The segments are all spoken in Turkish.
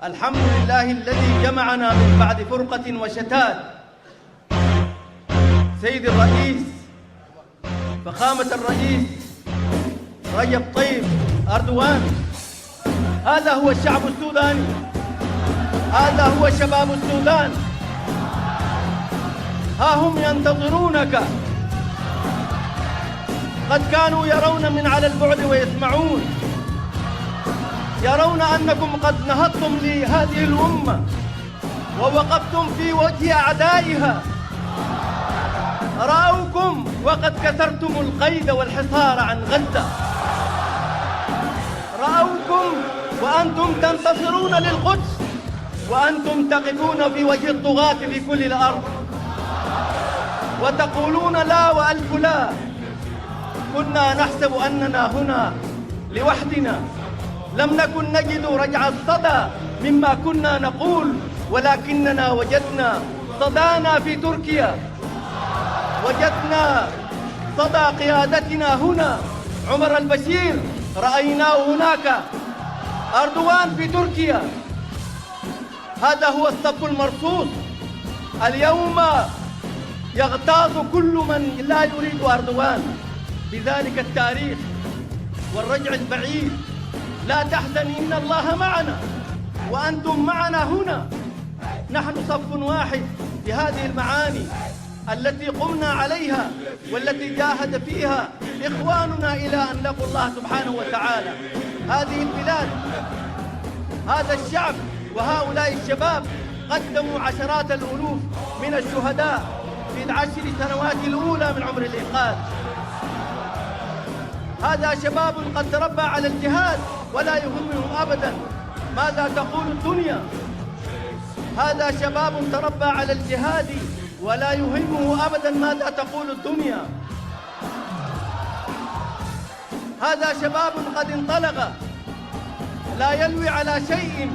الحمد لله الذي جمعنا من بعد فرقة وشتات. سيد الرئيس فخامة الرئيس رجب طيب أردوان. هذا هو الشعب السوداني. هذا هو شباب السودان. ها هم ينتظرونك. قد كانوا يرون من على البعد ويسمعون. يرون أنكم قد نهضتم لهذه الأمة ووقفتم في وجه أعدائها. رأوكم وقد كسرتم القيد والحصار عن غزة. رأوكم وأنتم تنتصرون للقدس وأنتم تقفون في وجه الطغاة في كل الأرض وتقولون لا وألف لا. كنا نحسب أننا هنا لوحدنا. لم نكن نجد رجع الصدى مما كنا نقول ولكننا وجدنا صدانا في تركيا. وجدنا صدى قيادتنا هنا. عمر البشير رأيناه هناك. أردوان في تركيا. هذا هو الصف المرصوص اليوم يغتاظ كل من لا يريد أردوان. بذلك التاريخ والرجع البعيد. لا تحزن إن الله معنا وأنتم معنا هنا. نحن صف واحد بهذه المعاني التي قمنا عليها والتي جاهد فيها إخواننا إلى أن لقوا الله سبحانه وتعالى. هذه البلاد هذا الشعب وهؤلاء الشباب قدموا عشرات الألوف من الشهداء في العشر سنوات الأولى من عمر الإنقاذ. هذا شباب قد تربى على الجهاد ولا يهمه أبدا ماذا تقول الدنيا هذا شباب تربى على الجهاد ولا يهمه أبدا ماذا تقول الدنيا هذا شباب قد انطلق لا يلوي على شيء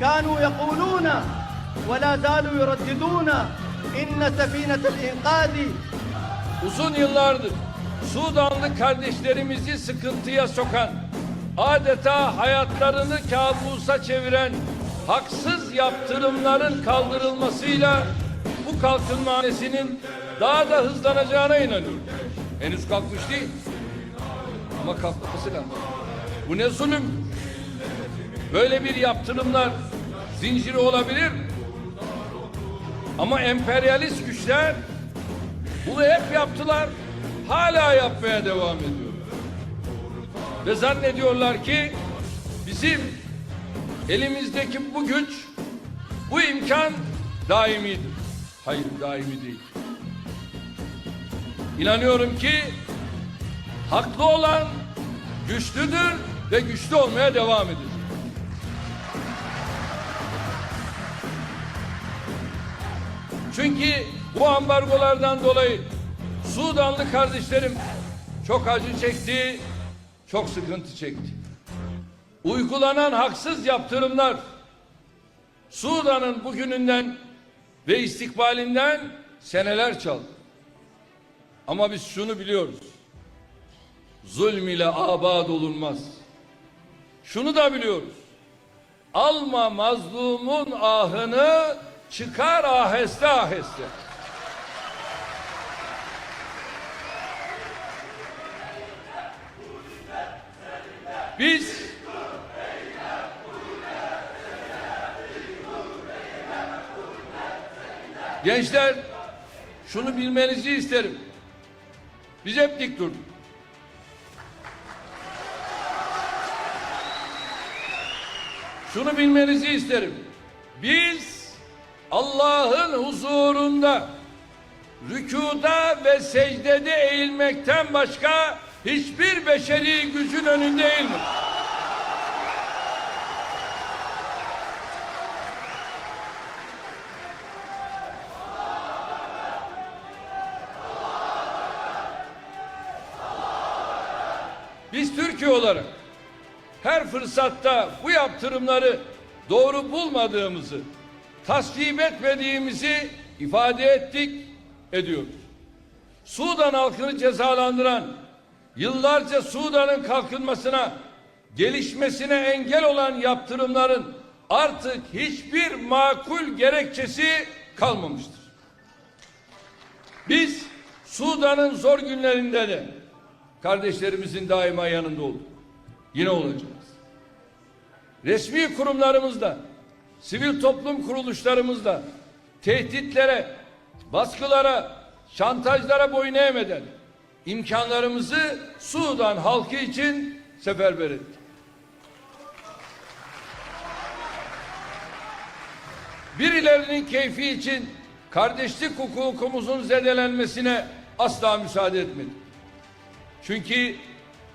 كانوا يقولون ولا زالوا يرددون إن سفينة الإنقاذ Uzun yıllardır Sudanlı kardeşlerimizi sıkıntıya sokan, adeta hayatlarını kabusa çeviren haksız yaptırımların kaldırılmasıyla bu kalkınma hanesinin daha da hızlanacağına inanıyorum. Henüz kalkmış değil. Ama kalkması lazım. Bu ne zulüm? Böyle bir yaptırımlar zinciri olabilir? Ama emperyalist güçler bunu hep yaptılar. Hala yapmaya devam ediyor. Ve zannediyorlar ki bizim elimizdeki bu güç, bu imkan daimidir. Hayır daimi değil. İnanıyorum ki haklı olan güçlüdür ve güçlü olmaya devam edecek. Çünkü bu ambargolardan dolayı Sudanlı kardeşlerim çok acı çekti, çok sıkıntı çekti. Uygulanan haksız yaptırımlar Sudan'ın bugününden ve istikbalinden seneler çaldı. Ama biz şunu biliyoruz. Zulm ile abad olunmaz. Şunu da biliyoruz. Alma mazlumun ahını çıkar aheste aheste. Biz Gençler şunu bilmenizi isterim. Biz hep dik durduk. Şunu bilmenizi isterim. Biz Allah'ın huzurunda rükuda ve secdede eğilmekten başka hiçbir beşeri gücün önünde eğilmedik. Biz Türkiye olarak her fırsatta bu yaptırımları doğru bulmadığımızı, tasvip etmediğimizi ifade ettik, ediyoruz. Sudan halkını cezalandıran, yıllarca Sudan'ın kalkınmasına, gelişmesine engel olan yaptırımların artık hiçbir makul gerekçesi kalmamıştır. Biz Sudan'ın zor günlerinde de kardeşlerimizin daima yanında olduk. Yine olacağız. Resmi kurumlarımızda, sivil toplum kuruluşlarımızda tehditlere, baskılara, şantajlara boyun eğmeden imkanlarımızı Sudan halkı için seferber ettik. Birilerinin keyfi için kardeşlik hukukumuzun zedelenmesine asla müsaade etmedik. Çünkü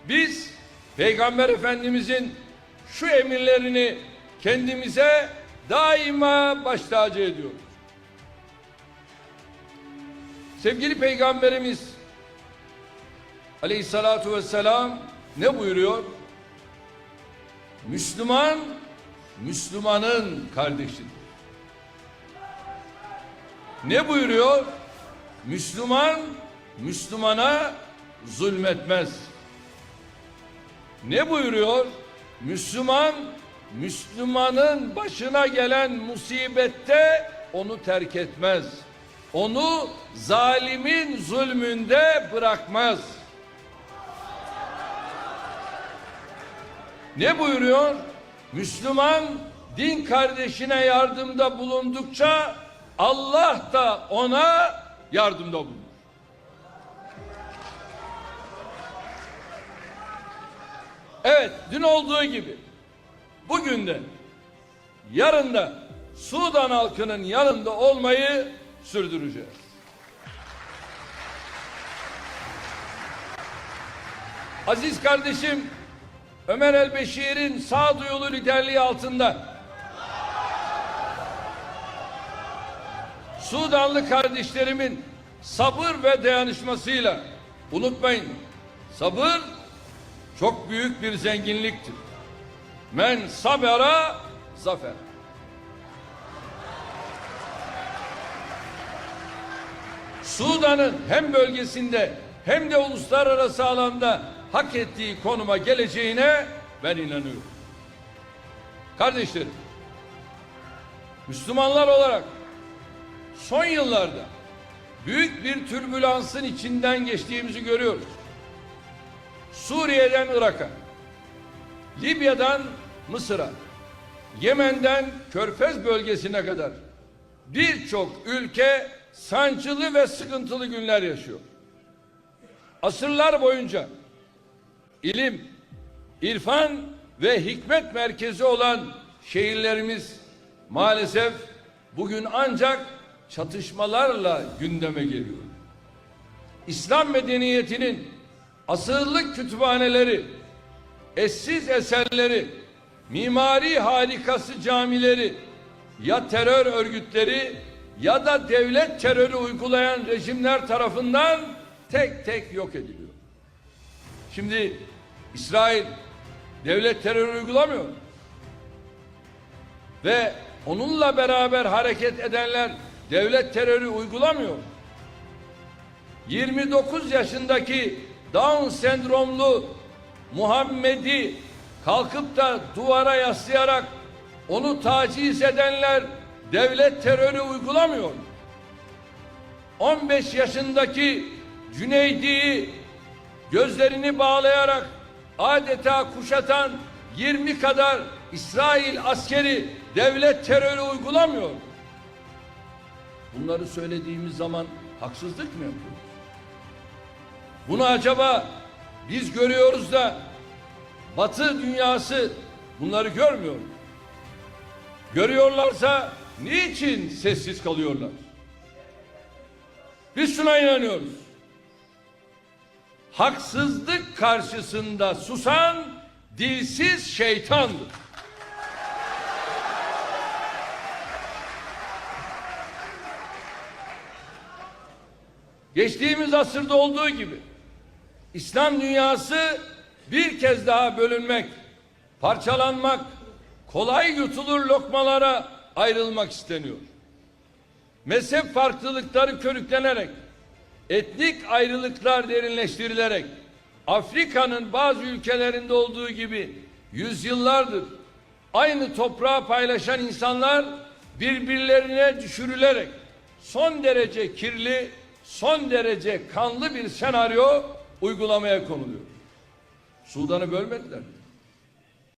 biz Peygamber Efendimizin şu emirlerini kendimize daima baş tacı ediyoruz. Sevgili Peygamberimiz Aleyhissalatu vesselam ne buyuruyor? Müslüman, Müslümanın kardeşidir. Ne buyuruyor? Müslüman, Müslümana zulmetmez. Ne buyuruyor? Müslüman, Müslümanın başına gelen musibette onu terk etmez. Onu zalimin zulmünde bırakmaz. Ne buyuruyor? Müslüman din kardeşine yardımda bulundukça Allah da ona yardımda bulunur. Evet, dün olduğu gibi bugün de yarın da Sudan halkının yanında olmayı sürdüreceğiz. Aziz kardeşim Ömer el-Beşir'in sağduyulu liderliği altında Sudanlı kardeşlerimin sabır ve dayanışmasıyla unutmayın sabır çok büyük bir zenginliktir. Men sabera zafer. Sudan'ın hem bölgesinde hem de uluslararası alanda hak ettiği konuma geleceğine ben inanıyorum. Kardeşlerim, Müslümanlar olarak son yıllarda büyük bir türbülansın içinden geçtiğimizi görüyoruz. Suriye'den Irak'a, Libya'dan Mısır'a, Yemen'den Körfez bölgesine kadar birçok ülke sancılı ve sıkıntılı günler yaşıyor. Asırlar boyunca ilim, irfan ve hikmet merkezi olan şehirlerimiz maalesef bugün ancak çatışmalarla gündeme geliyor. İslam medeniyetinin asırlık kütüphaneleri, eşsiz eserleri, mimari harikası camileri ya terör örgütleri ya da devlet terörü uygulayan rejimler tarafından tek tek yok ediliyor. Şimdi İsrail devlet terörü uygulamıyor. Ve onunla beraber hareket edenler devlet terörü uygulamıyor. 29 yaşındaki Down sendromlu Muhammed'i kalkıp da duvara yaslayarak onu taciz edenler devlet terörü uygulamıyor. 15 yaşındaki Cüneydi'yi gözlerini bağlayarak adeta kuşatan 20 kadar İsrail askeri devlet terörü uygulamıyor. Bunları söylediğimiz zaman haksızlık mı yapıyoruz? Bunu acaba biz görüyoruz da Batı dünyası bunları görmüyor mu? Görüyorlarsa niçin sessiz kalıyorlar? Biz şuna inanıyoruz. Haksızlık karşısında susan dilsiz şeytandır. Geçtiğimiz asırda olduğu gibi İslam dünyası bir kez daha bölünmek, parçalanmak, kolay yutulur lokmalara ayrılmak isteniyor. Mezhep farklılıkları körüklenerek, etnik ayrılıklar derinleştirilerek, Afrika'nın bazı ülkelerinde olduğu gibi yüzyıllardır aynı toprağı paylaşan insanlar birbirlerine düşürülerek son derece kirli, son derece kanlı bir senaryo uygulamaya konuluyor. Sudan'ı bölmediler.